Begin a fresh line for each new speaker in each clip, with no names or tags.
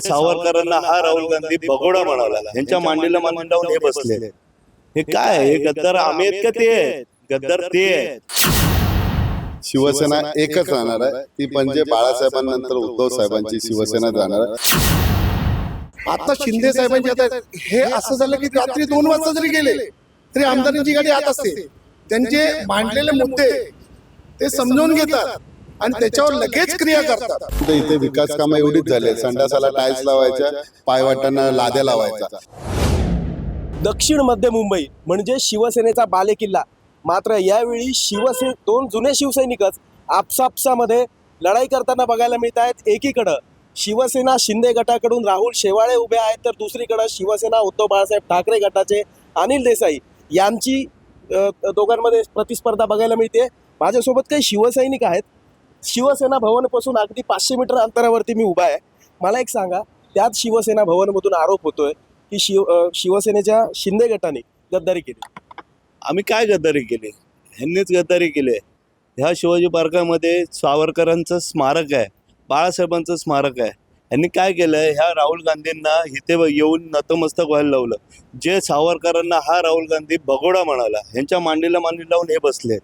सावरकरांना हा राहुल गांधी बगोडा म्हणाला. यांच्या मांडीला मान लावून हे बसले. हे काय हे गद्दार आम्ही आहेत का ते आहेत? गद्दार ते आहेत.
शिवसेना एकच राहणार आहे. ती म्हणजे बाळासाहेबांनंतर उद्धव साहेबांची शिवसेना राहणार आहे.
आता शिंदे साहेबांचे आता हे असं झालं की रात्री दोन वाजता जरी गेले तरी आमदारांची गाडी आत असते. त्यांचे मांडलेले मुद्दे ते समजून घेतात. आणि त्याच्यावर लगेच क्रिया करतात.
इथे विकास कामं एवढीच झाली संडासाला टाईल्स लावायच्या पायवाटांना लाद्या लावायचा.
दक्षिण मध्य मुंबई म्हणजे शिवसेनेचा बालेकिल्ला. मात्र यावेळी शिवसे दोन जुने शिवसैनिकच आपसापसामध्ये लढाई करताना बघायला मिळत आहेत. एकीकडं शिवसेना शिंदे गटाकडून राहुल शेवाळे उभे आहेत तर दुसरीकडं शिवसेना उद्धव बाळासाहेब ठाकरे गटाचे अनिल देसाई यांची दोघांमध्ये प्रतिस्पर्धा बघायला मिळते. माझ्यासोबत काही शिवसैनिक आहेत. शिवसेना भवनपासून अगदी पाचशे मीटर अंतरावरती मी उभा आहे. मला एक सांगा त्याच शिवसेना भवनमधून आरोप होतोय की शिव शिवसेनेच्या शिंदे गटाने गद्दारी केली.
आम्ही काय गद्दारी केली? ह्यांनीच गद्दारी केली. ह्या शिवाजी पार्कामध्ये सावरकरांचं स्मारक आहे बाळासाहेबांचं स्मारक आहे. यांनी काय केलंय? ह्या राहुल गांधींना इथे येऊन नतमस्तक व्हायला लावलं. जे सावरकरांना हा राहुल गांधी बगोडा म्हणाला ह्यांच्या मांडीला मांडी लावून हे बसले.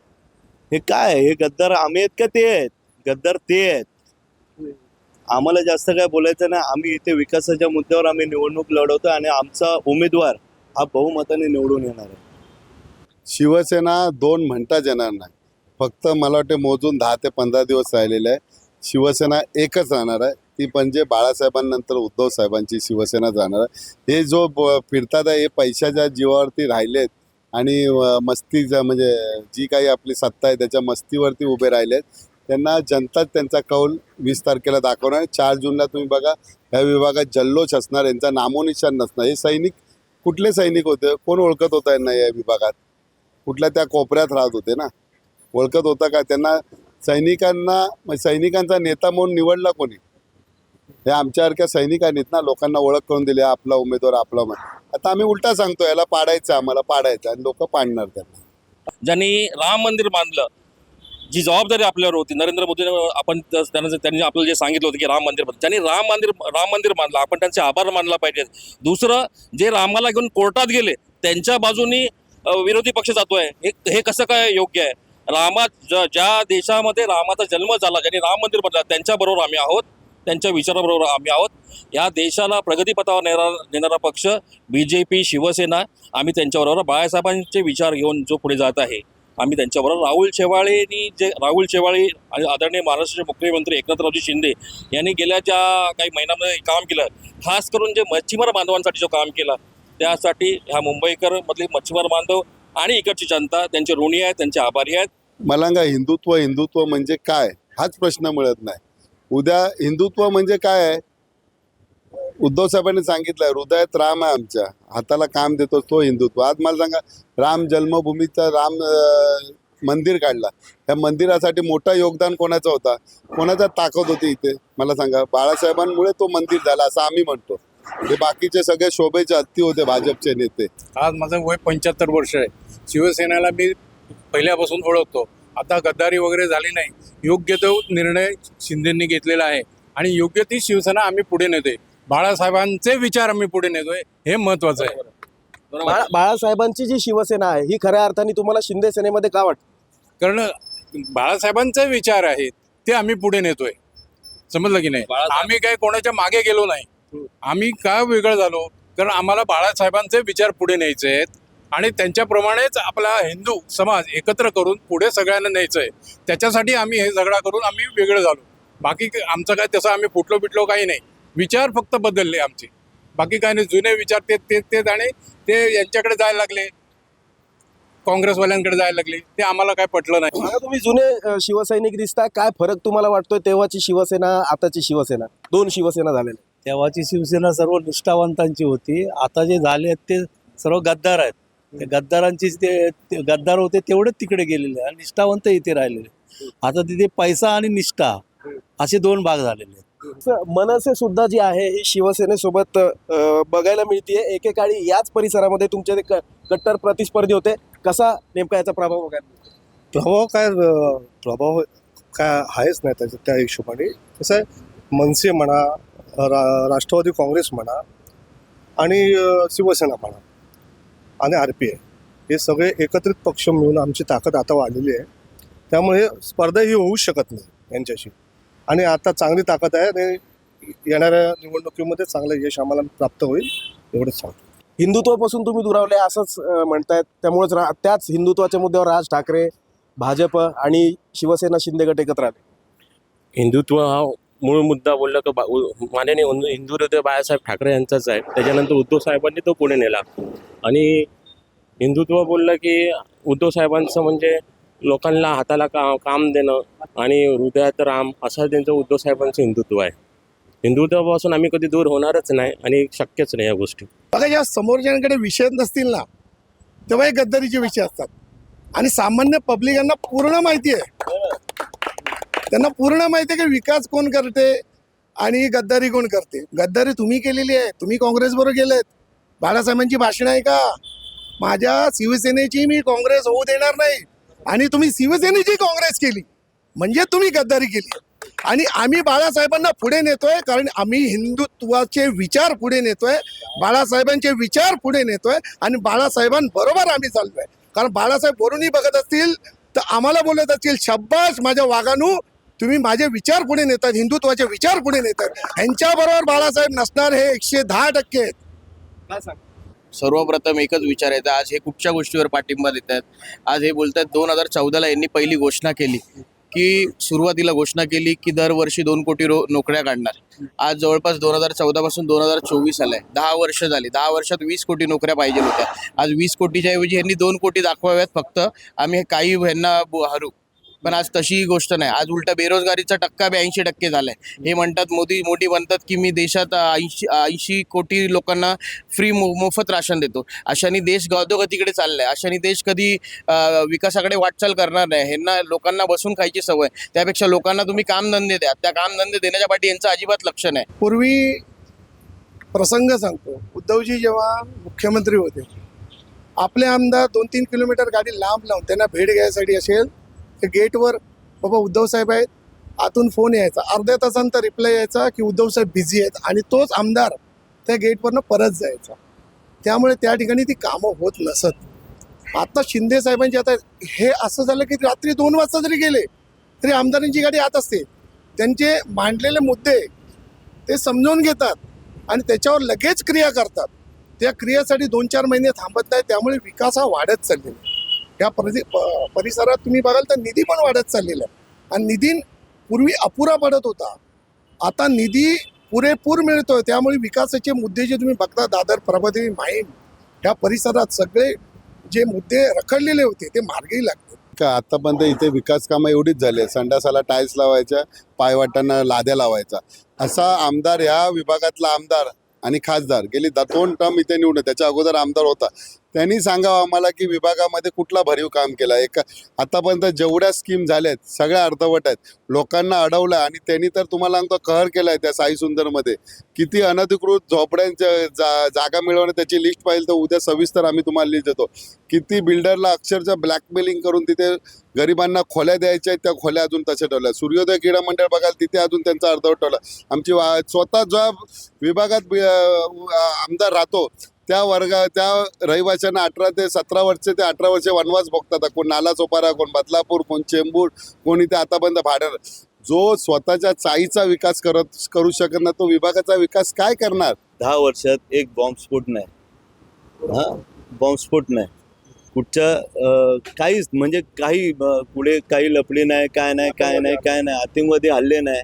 हे काय हे गद्दार आम्ही आहेत का ते आहेत? गद्दार ते आहेत. आम्हाला जास्त काय बोलायचं नाही. आम्ही इथे विकासाच्या मुद्द्यावर आम्ही निवडणूक लढवतो आणि आमचा उमेदवार हा बहुमताने निवडून येणार आहे.
शिवसेना दोन म्हणताच येणार नाही. फक्त मला वाटते मोजून दहा ते पंधरा दिवस राहिलेले आहे शिवसेना एकच राहणार आहे. ती म्हणजे बाळासाहेबांनंतर उद्धव साहेबांची शिवसेना जाणार आहे. हे जो फिरतात आहे हे पैशाच्या जीवावरती राहिलेत आणि मस्ती मस्तीचा म्हणजे जी काही आपली सत्ता आहे त्याच्या मस्तीवरती उभे राहिलेत. त्यांना जनताच त्यांचा कौल वीस तारखेला दाखवणार आहे. चार जूनला तुम्ही बघा ह्या विभागात जल्लोष असणार यांचा नामोनिशान नसणार. हे सैनिक कुठले सैनिक होते? कोण ओळखत होता यांना या विभागात? कुठल्या त्या कोपऱ्यात राहत होते ना? ओळखत होता का? त्यांना सैनिकांना म्हणजे सैनिकांचा नेता म्हणून निवडला कोणी? हे आमच्यासारख्या सैनिकांनीच ना लोकांना ओळख करून दिली आपला उमेदवार आपला आता आम्ही उलटा सांगतो याला पाडायचं आम्हाला पाडायचं आणि लोक पाडणार त्यांना.
ज्यांनी राम मंदिर बांधलं जी जबाबदारी आपल्यावर होती नरेंद्र मोदीने आपण त्यांना त्यांनी आपल्याला जे सांगितलं होतं की राम मंदिर त्यांनी राम मंदिर राम मंदिर मानलं आपण त्यांचे आभार मानला पाहिजे. दुसरं जे रामाला घेऊन कोर्टात गेले त्यांच्या बाजूनी विरोधी पक्ष जातोय हे हे कसं काय योग्य आहे? रामा ज्या देशामध्ये रामाचा जन्म झाला ज्यांनी राम मंदिर बनला त्यांच्याबरोबर आम्ही आहोत त्यांच्या विचाराबरोबर आम्ही आहोत. या देशाला प्रगतीपथावर नेणार नेणारा पक्ष बी जे पी शिवसेना आम्ही त्यांच्याबरोबर बाळासाहेबांचे विचार घेऊन जो पुढे जात आहे. आम्ही त्यांच्याबरोबर. राहुल शेवाळेनी जे राहुल शेवाळे आणि आदरणीय महाराष्ट्राचे मुख्यमंत्री एकनाथरावजी शिंदे यांनी गेल्या ज्या काही महिन्यामध्ये काम केलं खास करून जे मच्छीमार बांधवांसाठी जो काम केला त्यासाठी ह्या मुंबईकर मधले मच्छीमार बांधव आणि इकडची जनता त्यांचे ऋणी आहेत त्यांचे आभारी आहेत.
मला का हिंदुत्व हिंदुत्व म्हणजे काय? हाच प्रश्न मिळत नाही. उद्या हिंदुत्व म्हणजे काय आहे? उद्धव साहेबांनी सांगितलंय हृदयात राम आहे आमच्या. हाताला काम देतो तो हिंदुत्व. आज मला सांगा राम जन्मभूमीचा राम मंदिर काढला. या मंदिरासाठी मोठा योगदान कोणाचा होता? कोणाचा ताकद होती इथे? मला सांगा. बाळासाहेबांमुळे तो मंदिर झाला असं आम्ही म्हणतो. हे बाकीचे सगळे शोभेचे हत्ती होते भाजपचे नेते.
आज माझं वय पंच्याहत्तर वर्ष आहे. शिवसेनेला मी पहिल्यापासून ओळखतो. आता गद्दारी वगैरे झाली नाही. योग्य तो निर्णय शिंदेंनी घेतलेला आहे. आणि योग्य ती शिवसेना आम्ही पुढे नेते बाळासाहेबांचे विचार आम्ही पुढे नेतोय हे महत्वाचं आहे.
बाळा बाळासाहेबांची जी शिवसेना आहे ही खऱ्या अर्थाने तुम्हाला शिंदे सेनेमध्ये का वाटतं?
कारण बाळासाहेबांचे विचार आहेत ते आम्ही पुढे नेतोय. समजलं की नाही?
बाळासाहेब-
आम्ही काय कोणाच्या मागे गेलो नाही. आम्ही का वेगळं झालो? कारण आम्हाला बाळासाहेबांचे विचार पुढे न्यायचे आहेत आणि त्यांच्याप्रमाणेच आपला हिंदू समाज एकत्र करून पुढे सगळ्यांना न्यायचं आहे त्याच्यासाठी आम्ही हे झगडा करून आम्ही वेगळं झालो. बाकी आमचं काय तसं आम्ही फुटलो पिटलो काही नाही. विचार फक्त बदलले आमचे. बाकी काही नाही जुने विचार तेच तेच तेच आणि ते यांच्याकडे जायला लागले. काँग्रेसवाल्यांकडे जायला लागले. ते आम्हाला काय पटलं नाही.
आता तुम्ही जुने शिवसैनिक दिसताय काय फरक तुम्हाला वाटतोय तेव्हाची शिवसेना आताची शिवसेना? दोन शिवसेना झालेल्या
तेव्हाची शिवसेना सर्व निष्ठावंतांची होती. आता जे झाले आहेत ते सर्व गद्दार आहेत. ते गद्दारांचीच ते ते गद्दार होते तेवढेच तिकडे गेलेले आणि निष्ठावंत इथे राहिलेले आता तिथे पैसा आणि निष्ठा असे दोन भाग झालेले आहेत.
मनसे सुद्धा जी आहे ही शिवसेनेसोबत बघायला मिळतीये. एकेकाळी याच परिसरामध्ये तुमचे ते क- कट्टर प्रतिस्पर्धी होते. कसा नेमका याचा प्रभाव बघायला
प्रभाव काय अं, प्रभाव काय आहेच नाही त्याच्या त्या हिशोबाने. कसं आहे मनसे म्हणा रा राष्ट्रवादी काँग्रेस म्हणा आणि शिवसेना म्हणा आणि आर पी आय. हे सगळे एकत्रित पक्ष मिळून आमची ताकद आता वाढलेली आहे. त्यामुळे स्पर्धा ही होऊच शकत नाही यांच्याशी. आणि आता चांगली ताकद आहे आणि येणाऱ्या निवडणुकीमध्ये चांगलं यश आम्हाला प्राप्त होईल एवढंच सांगतो.
हिंदुत्वापासून तुम्ही दुरावले असंच म्हणतायत. त्यामुळेच रा त्याच हिंदुत्वाच्या मुद्द्यावर राज ठाकरे भाजप आणि शिवसेना शिंदे गट एकत्र आले.
हिंदुत्व हा मूळ मुद्दा बोलला का बा- उ- माननीय हिंदू हिंदू हृदय बाळासाहेब ठाकरे यांचाच आहे. त्याच्यानंतर उद्धव साहेबांनी तो पुढे नेला. आणि हिंदुत्व बोललं की उद्धव साहेबांचं म्हणजे लोकांना हाताला का काम देणं आणि हृदयात राम असं त्यांचं उद्धव साहेबांचं हिंदुत्व आहे. हिंदुत्वापासून आम्ही कधी दूर होणारच नाही आणि शक्यच नाही या गोष्टी.
बघा या समोरच्यांकडे विषय नसतील ना तेव्हा हे गद्दारीचे विषय असतात. आणि सामान्य पब्लिकांना पूर्ण माहिती आहे. त्यांना पूर्ण माहिती आहे की विकास कोण करते आणि गद्दारी कोण करते. गद्दारी तुम्ही केलेली आहे तुम्ही काँग्रेसबरोबर गेलेत. बाळासाहेबांची भाषण आहे का? माझ्या शिवसेनेची मी काँग्रेस होऊ देणार नाही. आणि तुम्ही शिवसेनेची काँग्रेस केली. म्हणजे तुम्ही गद्दारी केली. आणि आम्ही बाळासाहेबांना पुढे नेतोय कारण आम्ही हिंदुत्वाचे विचार पुढे नेतोय बाळासाहेबांचे विचार पुढे नेतोय आणि बाळासाहेबांबरोबर आम्ही चाललोय. कारण बाळासाहेब वरूनही बघत असतील तर आम्हाला बोलत असतील शब्बास माझ्या वागानू तुम्ही माझे विचार पुढे नेतात हिंदुत्वाचे विचार पुढे नेतात यांच्याबरोबर बाळासाहेब नसणार हे एकशे दहा टक्के आहेत.
सर्वप्रथम एकच विचार येतात आज हे कुठच्या गोष्टीवर पाठिंबा देत आहेत आज हे बोलतात दोन हजार चौदाला यांनी पहिली घोषणा केली की सुरुवातीला घोषणा केली की दरवर्षी दोन कोटी रो नोकऱ्या काढणार. आज जवळपास दोन हजार चौदापासून दोन हजार चोवीस आहे. दहा वर्ष झाली दहा वर्षात वीस कोटी नोकऱ्या पाहिजे होत्या. आज वीस कोटीच्या ऐवजी यांनी दोन कोटी दाखवाव्यात फक्त. आम्ही काही ह्यांना हरू पण आज तशी गोष्ट नाही. आज उलटा बेरोजगारीचा टक्का ब्याऐंशी टक्के झालाय. हे म्हणतात मोदी मोदी म्हणतात की मी देशात ऐंशी ऐंशी कोटी लोकांना फ्री मोफत राशन देतो. अशाने देश गदोगतीकडे चाललाय. अशाने देश कधी विकासाकडे वाटचाल करणार नाही. ह्यांना लोकांना बसून खायची सवय. त्यापेक्षा लोकांना तुम्ही कामधंदे द्या. त्या कामधंदे देण्याच्या पाठी यांचं अजिबात लक्ष नाही.
पूर्वी प्रसंग सांगतो. उद्धवजी जेव्हा मुख्यमंत्री होते आपले आमदार दोन तीन किलोमीटर गाडी लांब लावून त्यांना भेट घ्यायसाठी असेल त्या गेटवर बाबा उद्धवसाहेब आहेत आतून फोन यायचा. अर्ध्या तासानंतर रिप्लाय यायचा की उद्धवसाहेब बिझी आहेत आणि तोच आमदार त्या गेटवरनं परत जायचा. त्यामुळे त्या ठिकाणी ती कामं होत नसत. आता शिंदे साहेबांची आता हे असं झालं की रात्री दोन वाजता जरी गेले तरी आमदारांची गाडी आत असते. त्यांचे मांडलेले मुद्दे ते समजून घेतात आणि त्याच्यावर लगेच क्रिया करतात. त्या क्रियेसाठी दोन चार महिने थांबत नाही त्यामुळे विकास हा वाढत चाललेला आहे. या परिसि परिसरात तुम्ही बघाल तर निधी पण वाढत चाललेला आहे. आणि निधी पूर्वी अपुरा पडत होता. आता निधी पुरेपूर मिळतोय. त्यामुळे विकासाचे मुद्दे जे तुम्ही बघता दादर प्रभादेवी माहीम ह्या परिसरात सगळे जे मुद्दे रखडलेले होते ते मार्गी लागले.
का आतापर्यंत इथे विकास कामं एवढीच झाले संडासाला टाईल्स लावायच्या पायवाटांना लाद्या लावायचा असा आमदार ह्या विभागातला आमदार आणि खासदार गेली दोन टर्म इथे निवडून त्याच्या अगोदर आमदार होता. त्यांनी सांगावं आम्हाला की विभागामध्ये कुठला भरीव काम केला एक आतापर्यंत जेवढ्या स्कीम झाल्यात सगळ्या अर्धवट आहेत. लोकांना अडवलं आणि त्यांनी तर तुम्हाला सांगतो कहर आहे त्या साई सुंदरमध्ये. किती अनधिकृत झोपड्यांच्या जा जागा मिळवणं त्याची लिस्ट पाहिजे तर उद्या सविस्तर आम्ही तुम्हाला लिस्ट देतो. किती बिल्डरला अक्षरशः ब्लॅकमेलिंग करून तिथे गरिबांना खोल्या द्यायच्या आहेत त्या खोल्या अजून तशा ठेवल्या. सूर्योदय क्रीडा मंडळ बघाल तिथे अजून त्यांचा अर्धवट ठेवला. आमची वा स्वतः ज्या विभागात आमदार राहतो त्या वर्गा त्या रहिवाशांना अठरा ते सतरा वर्षे ते अठरा वर्षे वनवास भोगतात. कोण नाला चोपारा कोण बदलापूर कोण चेंबूर कोण इथे आतापर्यंत भाडर जो स्वतःच्या चाईचा विकास करत करू शकत नाही तो विभागाचा विकास काय करणार?
दहा वर्षात एक बॉम्बस्फोट नाही. हा? बॉम्बस्फोट नाही. कुठच्या काहीच म्हणजे काही पुढे काही लपली नाही काय नाही काय नाही काय नाही आतिंगमध्ये हल्ले नाही.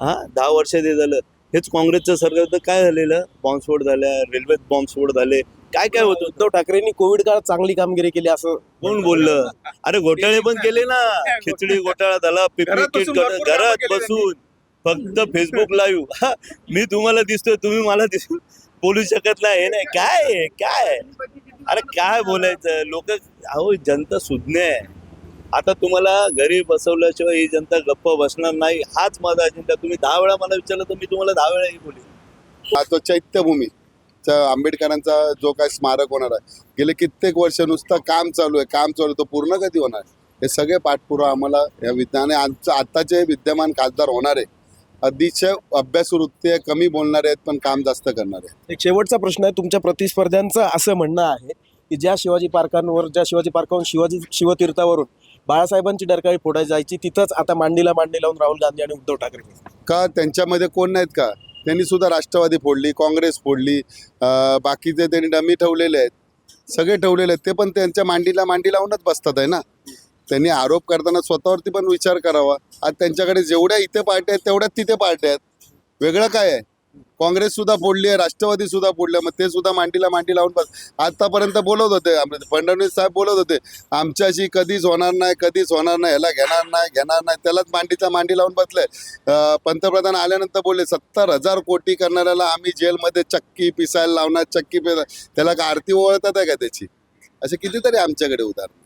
हा? दहा वर्षात हे झालं. हेच काँग्रेसचं सरकार तर काय झालेलं? बॉम्बस्फोट झाल्या रेल्वेत बॉम्बस्फोट झाले. काय काय होतं?
उद्धव ठाकरेंनी कोविड काळात चांगली कामगिरी केली असं
कोण बोललं? अरे घोटाळे पण केले ना. खिचडी घोटाळा झाला पिपरी
घरात
किट घरात बसून फक्त फेसबुक लाईव्ह मी तुम्हाला दिसतोय तुम्ही मला दिस बोलू शकत नाही. हे नाही. काय? काय? अरे काय बोलायचं? लोक अहो जनता सुज्ञ आहे. आता तुम्हाला घरी बसवल्याशिवाय ही जनता गप्प बसणार नाही. हाच माझा अजेंडा तुम्ही दहा वेळा मला विचारलं तर मी तुम्हाला दहा वेळा हे बोलेन.
हा तो चैत्यभूमी. आंबेडकरांचा जो काय स्मारक होणार आहे. गेले कित्येक वर्ष नुसतं काम चालू आहे. काम चालू आहे. तो पूर्ण कधी होणार? हे सगळे पाठपुरावा आम्हाला या विद्याने आमचं आत्ताचे विद्यमान खासदार होणार आहे. अतिशय अभ्यासू वृत्ती कमी बोलणारे आहेत पण काम जास्त करणारे आहेत.
एक शेवटचा प्रश्न आहे. तुमच्या प्रतिस्पर्ध्यांचं असं म्हणणं आहे की ज्या शिवाजी पार्कांवर ज्या शिवाजी पार्कावरून शिवाजी शिवतीर्थावरून बाळासाहेबांची डरकाळी फोडायची जायची तिथंच आता मांडीला मांडी लावून राहुल गांधी आणि उद्धव ठाकरे
का त्यांच्यामध्ये कोण नाहीत का? त्यांनी सुद्धा राष्ट्रवादी फोडली काँग्रेस फोडली बाकीचे त्यांनी डमी ठेवलेले आहेत. सगळे ठेवलेले आहेत. ते पण त्यांच्या मांडीला मांडी लावूनच बसतात आहे ना? त्यांनी आरोप करताना स्वतःवरती पण विचार करावा. आज त्यांच्याकडे जेवढ्या इथे पार्ट्या आहेत तेवढ्याच तिथे पार्ट्या आहेत. वेगळं काय आहे? काँग्रेस सुद्धा फोडली आहे राष्ट्रवादी सुद्धा फोडली मग ते सुद्धा मांडीला मांडी लावून बस. आतापर्यंत बोलत होते फडणवीस साहेब बोलत होते आमच्याशी कधीच होणार नाही कधीच होणार नाही ह्याला घेणार नाही घेणार नाही त्यालाच मांडीचा मांडी लावून बसले. पंतप्रधान आल्यानंतर बोलले सत्तर हजार कोटी करणाऱ्याला आम्ही जेलमध्ये चक्की पिसायला लावणार चक्की पिसा त्याला का आरती ओळखतात आहे का त्याची? असे कितीतरी आमच्याकडे उदाहरण.